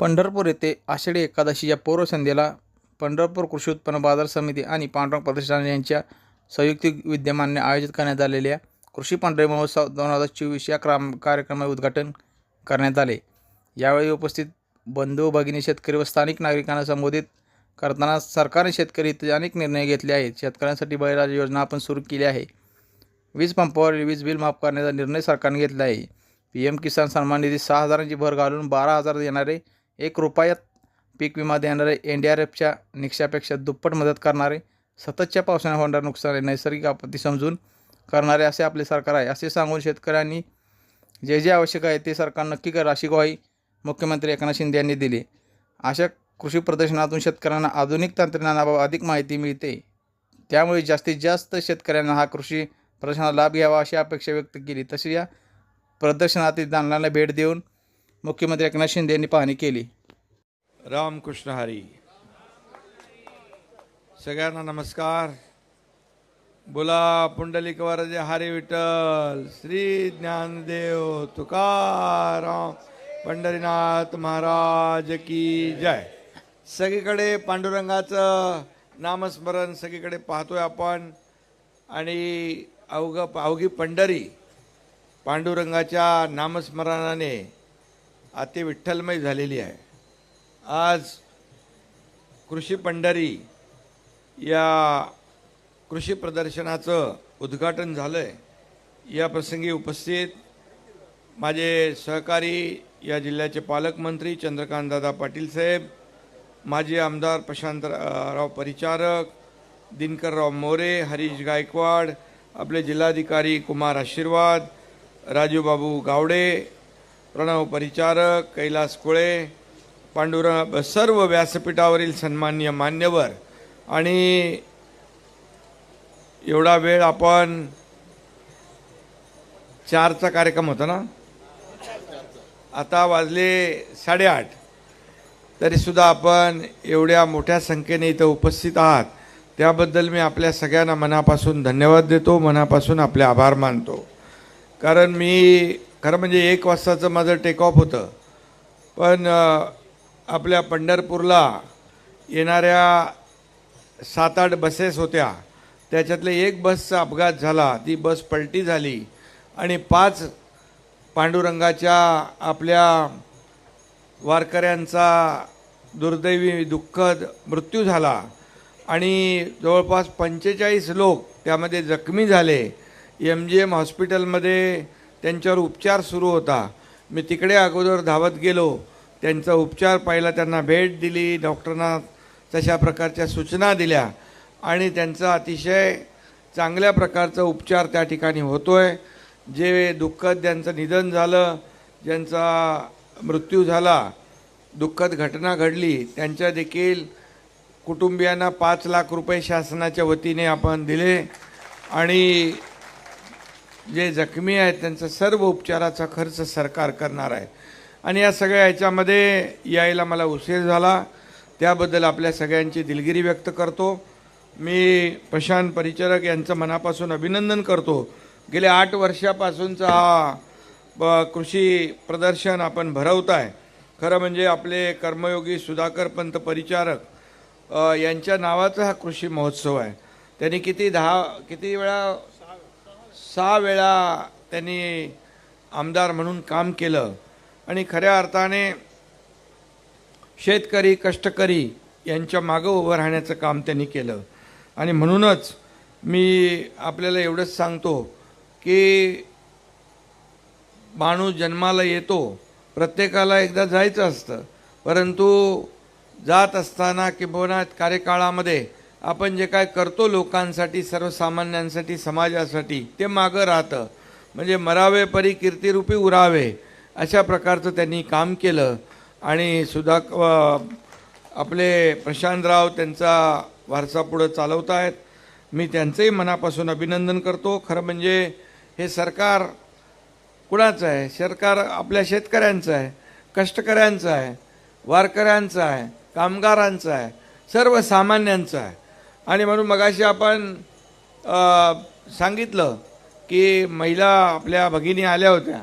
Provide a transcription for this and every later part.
पंढरपूर येथे आषाढी एकादशीच्या पूर्वसंध्येला पंढरपूर कृषी उत्पन्न बाजार समिती आणि पांडुरंग प्रतिष्ठान यांच्या संयुक्त विद्यमाने आयोजित करण्यात आलेल्या कृषी पांढरे महोत्सव दोन हजार चोवीस या क्राम कार्यक्रमाचे उद्घाटन करण्यात आले. यावेळी उपस्थित बंधू भगिनी शेतकरी व स्थानिक नागरिकांना संबोधित करताना सरकारने शेतकरी हिताचे अनेक निर्णय घेतले आहेत. शेतकऱ्यांसाठी बळीराज योजना आपण सुरू केली आहे. वीज पंपावर वीज बिल माफ करण्याचा निर्णय सरकारने घेतला आहे. पी एम किसान सन्मान निधी सहा हजारांची भर घालून बारा हजार देणारे एक रुपयात पीक विमा देणारे एन डी आर एफच्या निकषापेक्षा दुप्पट मदत करणारे सततच्या पावसाने होणारे नुकसान नैसर्गिक आपत्ती समजून करणारे असे आपले सरकार आहे. असे सांगून शेतकऱ्यांनी जे जे आवश्यक आहे ते सरकार नक्की करा अशी ग्वाही मुख्यमंत्री एकनाथ शिंदे यांनी दिली. अशा कृषी प्रदर्शनातून शेतकऱ्यांना आधुनिक तंत्रज्ञानाबाबत अधिक माहिती मिळते. त्यामुळे जास्तीत जास्त शेतकऱ्यांना हा कृषी प्रदर्शनाचा लाभ घ्यावा अशी अपेक्षा व्यक्त केली. तशी या प्रदर्शनातील दालनाला भेट देऊन मुख्यमंत्री एकनाथ शिंदे यांनी पाहणी केली. रामकृष्ण हरी। सगळ्यांना नमस्कार। बोला पुंडलिक वरजे हरी विठ्ठल। श्री ज्ञानदेव तुकाराम पंढरीनाथ महाराज की जय। सगळीकडे पांडुरंगाचं नामस्मरण सगळीकडे पाहतोय आपण आणि अवघ अवघी पंढरी पांडुरंगाच्या नामस्मरणाने अति विठ्ठलमय झालेली आहे. आज कृषी पंढरी या कृषी प्रदर्शनाचं उद्घाटन झालं आहे या प्रसंगी उपस्थित माझे सहकारी या जिल्ह्याचे पालकमंत्री चंद्रकांतदादा पाटील साहेब माजी आमदार प्रशांतराव परिचारक दिनकरराव मोरे हरीश गायकवाड आपले जिल्हाधिकारी कुमार आशीर्वाद राजूबाबू गावडे प्रणव परिचारक कैलास कुळे पांडुरंग सर्व व्यासपीठावरील सन्मान्य मान्यवर. आणि एवढा वेळ आपण चारचा कार्यक्रम होता ना? आता वाजले साडेआठ. तरीसुद्धा आपण एवढ्या मोठ्या संख्येने इथं उपस्थित आहात. त्याबद्दल मी आपल्या सगळ्यांना मनापासून धन्यवाद देतो मनापासून आपले आभार मानतो. कारण मी खरं म्हणजे एक वाजताचं माझं टेक ऑफ होतं. पण आपल्या पंढरपूरला येणाऱ्या सात आठ बसेस होत्या. त्याच्यातले एक बसचा अपघात झाला. ती बस पलटी झाली आणि पाच पांडुरंगाच्या आपल्या वारकऱ्यांचा दुर्दैवी दुःखद मृत्यू झाला आणि जवळपास पंचेचाळीस लोक त्यामध्ये जखमी झाले. एम जी एम हॉस्पिटलमध्ये त्यांच्यावर उपचार सुरू होता. मी तिकडे अगोदर धावत गेलो. त्यांचा उपचार पाहिला त्यांना भेट दिली डॉक्टरांना तशा प्रकारच्या सूचना दिल्या आणि त्यांचा अतिशय चांगल्या प्रकारचा उपचार त्या ठिकाणी होतो आहे जे दुःखद ज्यांचं निधन झालं ज्यांचा मृत्यू झाला दुःखद घटना घडली त्यांच्या देखील कुटुंबियांना पाच लाख रुपये शासनाच्या वतीने आपण दिले आणि जे जखमी आहेत त्यांचा सर्व उपचाराचा खर्च सरकार करणार आहे. आणि या सगळ्या ह्याच्यामध्ये यायला मला उशीर झाला. त्याबद्दल आपल्या सगळ्यांची दिलगिरी व्यक्त करतो. मी प्रशांत परिचारक यांचं मनापासून अभिनंदन करतो. गेल्या आठ वर्षापासूनचा हा ब- कृषी प्रदर्शन आपण भरवत आहे खरं म्हणजे आपले कर्मयोगी सुधाकर पंत परिचारक यांच्या नावाचा हा कृषी महोत्सव आहे. त्यांनी किती दहा किती वेळा सहा वेळा त्यांनी आमदार म्हणून काम केलं. आणि खऱ्या अर्थाने शेतकरी कष्टकरी यांच्या मागं उभं राहण्याचं काम त्यांनी केलं. आणि म्हणूनच मी आपल्याला एवढंच सांगतो की माणूस जन्माला येतो प्रत्येकाला एकदा जायचं असतं. परंतु जात असताना किंबहुना कार्यकाळामध्ये आपण जे काय करतो लोकांसाठी सर्वसामान्यांसाठी समाजासाठी ते मागं राहतं. म्हणजे मरावे परी कीर्तिरूपी उरावे. अशा प्रकारचं त्यांनी काम केलं. आणि सुधा आपले प्रशांतराव त्यांचा वारसा पुढं चालवत आहेत मी त्यांचंही मनापासून अभिनंदन करतो. खरं म्हणजे हे सरकार कुणाचं आहे? सरकार आपल्या शेतकऱ्यांचं आहे कष्टकऱ्यांचं आहे वारकऱ्यांचं आहे कामगारांचं आहे सर्वसामान्यांचं आहे. आणि म्हणून मगाशी आपण सांगितलं की महिला आपल्या भगिनी आल्या होत्या.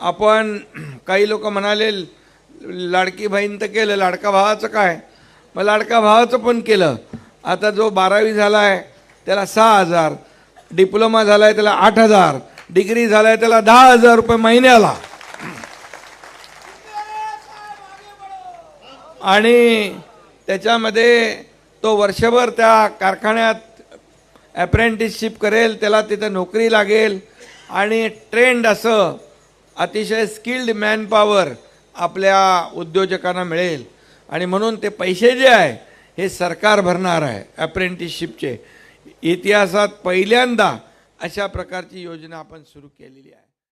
आपण काही लोक म्हणाले लाडकी बहीण तर केलं लाडका भावाचं काय? मग लाडका भावाचं पण केलं. आता जो बारावी झाला आहे त्याला सहा हजार. डिप्लोमा झाला आहे त्याला आठ हजार. डिग्री झाला आहे त्याला दहा हजार रुपये महिन्याला. आणि त्याच्यामध्ये तो वर्षभर त्या कारखान्यात ॲप्रेंटिसशिप करेल त्याला तिथं नोकरी लागेल. आणि ट्रेंड असं अतिशय स्किल्ड मॅनपॉवर आपल्या उद्योजकांना मिळेल. आणि म्हणून ते पैसे जे आहे हे सरकार भरणार आहे अप्रेंटिसशिपचे इतिहासात पहिल्यांदा अशा प्रकारची योजना आपण सुरू केलेली आहे.